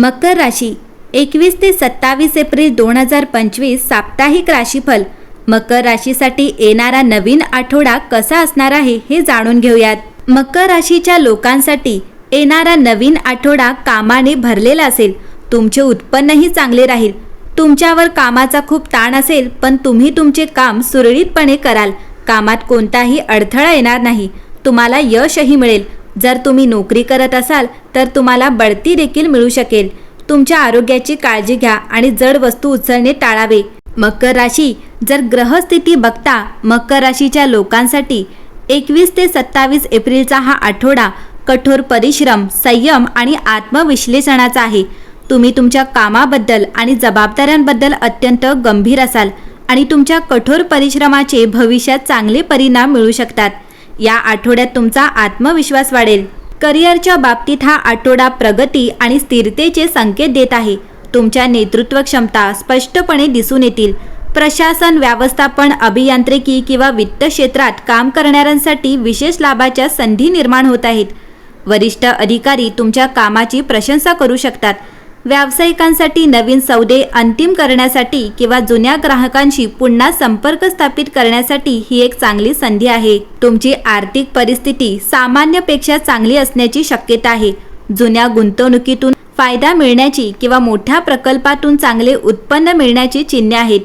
मकर राशी एकवीस ते सत्तावीस एप्रिल दोन हजार पंचवीस साप्ताहिक राशीफल. मकर राशीसाठी येणारा नवीन आठवडा कसा असणार आहे हे जाणून घेऊयात. मकर राशीच्या लोकांसाठी येणारा नवीन आठवडा कामाने भरलेला असेल. तुमचे उत्पन्नही चांगले राहील. तुमच्यावर कामाचा खूप ताण असेल पण तुम्ही तुमचे काम सुरळीतपणे कराल. कामात कोणताही अडथळा येणार नाही. तुम्हाला यशही मिळेल. जर तुम्ही नोकरी करत असाल तर तुम्हाला बढती देखील मिळू शकेल. तुमच्या आरोग्याची काळजी घ्या आणि जड वस्तू उचलणे टाळावे. मकर राशी जर ग्रहस्थिती बघता मकर राशीच्या लोकांसाठी एकवीस ते सत्तावीस एप्रिलचा हा आठवडा कठोर परिश्रम संयम आणि आत्मविश्लेषणाचा आहे. तुम्ही तुमच्या कामाबद्दल आणि जबाबदाऱ्यांबद्दल अत्यंत गंभीर असाल आणि तुमच्या कठोर परिश्रमाचे भविष्यात चांगले परिणाम मिळू शकतात. या आठवड्यात तुमचा आत्मविश्वास वाढेल. करिअरच्या बाबतीत हा आठवडा प्रगती आणि स्थिरतेचे संकेत देत आहे. तुमच्या नेतृत्व क्षमता स्पष्टपणे दिसून येतील. प्रशासन व्यवस्थापन अभियांत्रिकी किंवा वित्त क्षेत्रात काम करणाऱ्यांसाठी विशेष लाभाच्या संधी निर्माण होत आहेत. वरिष्ठ अधिकारी तुमच्या कामाची प्रशंसा करू शकतात. व्यावसायिकांसाठी नवीन सौदे अंतिम करण्यासाठी किंवा जुन्या ग्राहकांशी पुन्हा संपर्क स्थापित करण्यासाठी ही एक चांगली संधी आहे. तुमची आर्थिक परिस्थिती सामान्यपेक्षा चांगली असण्याची शक्यता आहे. जुन्या गुंतवणुकीतून फायदा मिळण्याची किंवा मोठ्या प्रकल्पातून चांगले उत्पन्न मिळण्याची चिन्हे आहेत.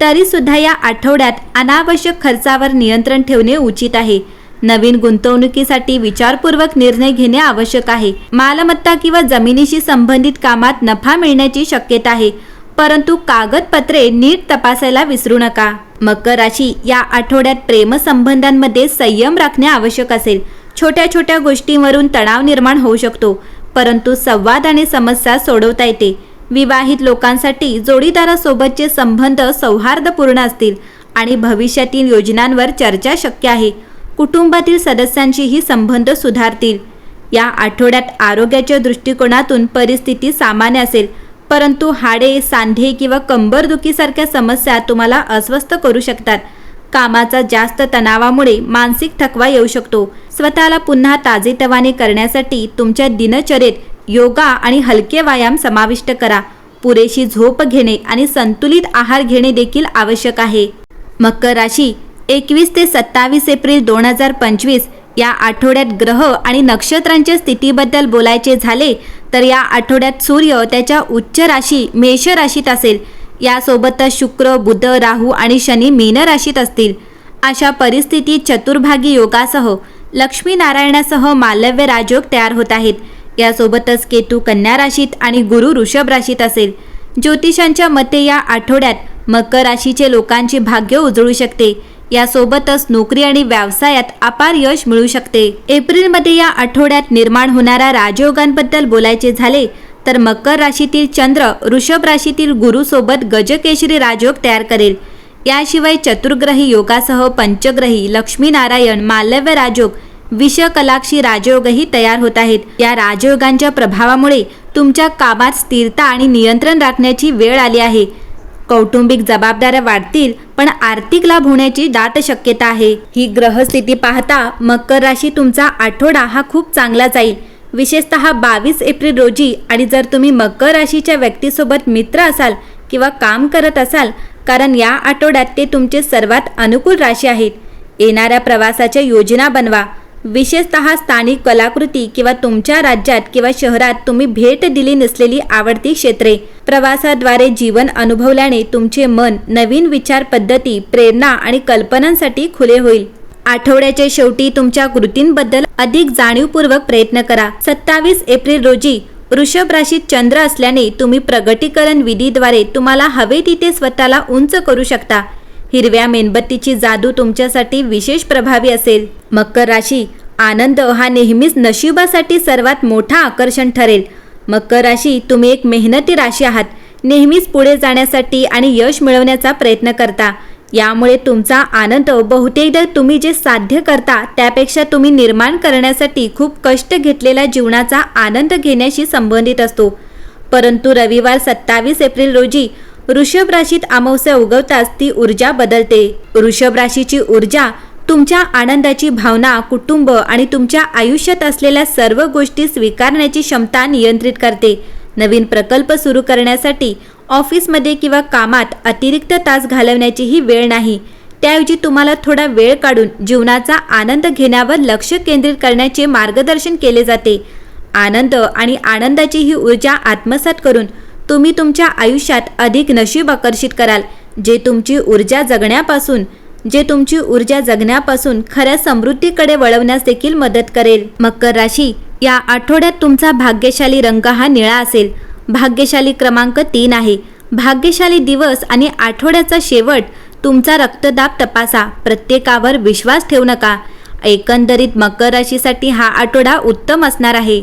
तरीसुद्धा या आठवड्यात अनावश्यक खर्चावर नियंत्रण ठेवणे उचित आहे. नवीन गुंतवणुकीसाठी विचारपूर्वक निर्णय घेणे आवश्यक आहे. मालमत्ता किंवा जमिनीशी संबंधित कामात नफा मिळण्याची शक्यता आहे. परंतु कागदपत्रे नीट तपासायला विसरू नका. मकर राशी या आठवड्यात प्रेमसंबंधांमध्ये संयम राखणे आवश्यक असेल. छोट्या छोट्या गोष्टींवरून तणाव निर्माण होऊ शकतो परंतु संवाद आणि समस्या सोडवता येते. विवाहित लोकांसाठी जोडीदारासोबतचे संबंध सौहार्दपूर्ण असतील आणि भविष्यातील योजनांवर चर्चा शक्य आहे. कुटुंबातील सदस्यांशीही संबंध सुधारतील. या आठवड्यात आरोग्याच्या दृष्टिकोनातून परिस्थिती सामान्य असेल परंतु हाडे सांधे किंवा कंबरदुखीसारख्या समस्या तुम्हाला अस्वस्थ करू शकतात. कामाचा जास्त तणावामुळे मानसिक थकवा येऊ शकतो. स्वतःला पुन्हा ताजेतवाने करण्यासाठी तुमच्या दिनचर्येत योगा आणि हलके व्यायाम समाविष्ट करा. पुरेशी झोप घेणे आणि संतुलित आहार घेणे देखील आवश्यक आहे. मकर राशी एकवीस ते सत्तावीस एप्रिल दोन हजार पंचवीस या आठवड्यात ग्रह आणि नक्षत्रांच्या स्थितीबद्दल बोलायचे झाले तर या आठवड्यात सूर्य त्याच्या उच्च राशी मेष राशीत असेल. यासोबतच शुक्र बुध राहू आणि शनी मीन राशीत असतील. अशा परिस्थितीत चतुर्भागी योगासह लक्ष्मीनारायणासह मालव्य राजयोग तयार होत आहेत. यासोबतच केतू कन्या राशीत आणि गुरु ऋषभ राशीत असेल. ज्योतिषांच्या मते या आठवड्यात मकर राशीचे लोकांचे भाग्य उजळू शकते. यासोबतच नोकरी आणि व्यवसायात अपार यश मिळू शकते. एप्रिलमध्ये या आठवड्यात निर्माण होणाऱ्या राजयोगांबद्दल बोलायचे झाले तर मकर राशीतील चंद्र ऋषभ राशीतील गुरुसोबत गजकेशरी राजयोग तयार करेल. याशिवाय चतुर्ग्रही योगासह पंचग्रही लक्ष्मीनारायण मालव्य राजयोग विषकलाक्षी राजयोगही तयार होत आहेत. या राजयोगांच्या प्रभावामुळे तुमच्या कामात स्थिरता आणि नियंत्रण राखण्याची वेळ आली आहे. कौटुंबिक जबाबदाऱ्या वाढतील पण आर्थिक लाभ होण्याची दाट शक्यता आहे. ही ग्रहस्थिती पाहता मकर राशी तुमचा आठवडा हा खूप चांगला जाईल. विशेषतः बावीस एप्रिल रोजी आणि जर तुम्ही मकर राशीच्या व्यक्तीसोबत मित्र असाल किंवा काम करत असाल कारण या आठवड्यात ते तुमचे सर्वात अनुकूल राशी आहेत. येणाऱ्या प्रवासाच्या योजना बनवा. विशेषतः स्थानिक कलाकृती किंवा तुमच्या राज्यात किंवा शहरात तुम्ही भेट दिली नसलेली आवडती क्षेत्रे. प्रवासाद्वारे जीवन अनुभवल्याने तुमचे मन नवीन विचार पद्धती प्रेरणा आणि कल्पनांसाठी खुले होईल. आठवड्याच्या शेवटी तुमच्या कृतींबद्दल अधिक जाणीवपूर्वक प्रयत्न करा. सत्तावीस एप्रिल रोजी वृषभ राशीत चंद्र असल्याने तुम्ही प्रगटीकरण विधीद्वारे तुम्हाला हवे तिथे स्वतःला उंच करू शकता. हिरव्या मेणबत्तीची जादू तुमच्यासाठी विशेष प्रभावी असेल. मकर राशी आनंद हा नेहमीच नशिबासाठी सर्वात मोठा आकर्षण ठरेल. मकर राशी तुम्ही एक मेहनती राशी आहात. नेहमीच पुढे जाण्यासाठी आणि यश मिळवण्याचा प्रयत्न करता. यामुळे तुमचा आनंद बहुतेकदा तुम्ही जे साध्य करता त्यापेक्षा तुम्ही निर्माण करण्यासाठी खूप कष्ट घेतलेल्या जीवनाचा आनंद घेण्याशी संबंधित असतो. परंतु रविवार सत्तावीस एप्रिल रोजी ऋषभ राशीत अमावस्या उगवताच ती ऊर्जा बदलते. ऋषभ राशीची ऊर्जा तुमच्या आनंदाची भावना कुटुंब आणि तुमच्या आयुष्यात असलेल्या सर्व गोष्टी स्वीकारण्याची क्षमता नियंत्रित करते. नवीन प्रकल्प सुरू करण्यासाठी ऑफिसमध्ये किंवा कामात अतिरिक्त तास घालवण्याची ही वेळ नाही. त्याऐवजी तुम्हाला थोडा वेळ काढून जीवनाचा आनंद घेण्यावर लक्ष केंद्रित करण्याचे मार्गदर्शन केले जाते. आनंद आणि आनंदाची ही ऊर्जा आत्मसात करून तुम्ही तुमच्या आयुष्यात अधिक नशीब आकर्षित कराल जे तुमची ऊर्जा जगण्यापासून जे तुमची ऊर्जा जगण्यापासून खऱ्या समृद्धीकडे वळवण्यास देखील मदत करेल. मकर राशी या आठवड्यात तुमचा भाग्यशाली रंग हा निळा असेल. भाग्यशाली क्रमांक तीन आहे. भाग्यशाली दिवस आणि आठवड्याचा शेवट तुमचा रक्तदाब तपासा. प्रत्येकावर विश्वास ठेवू नका. एकंदरीत मकर राशीसाठी हा आठवडा उत्तम असणार आहे.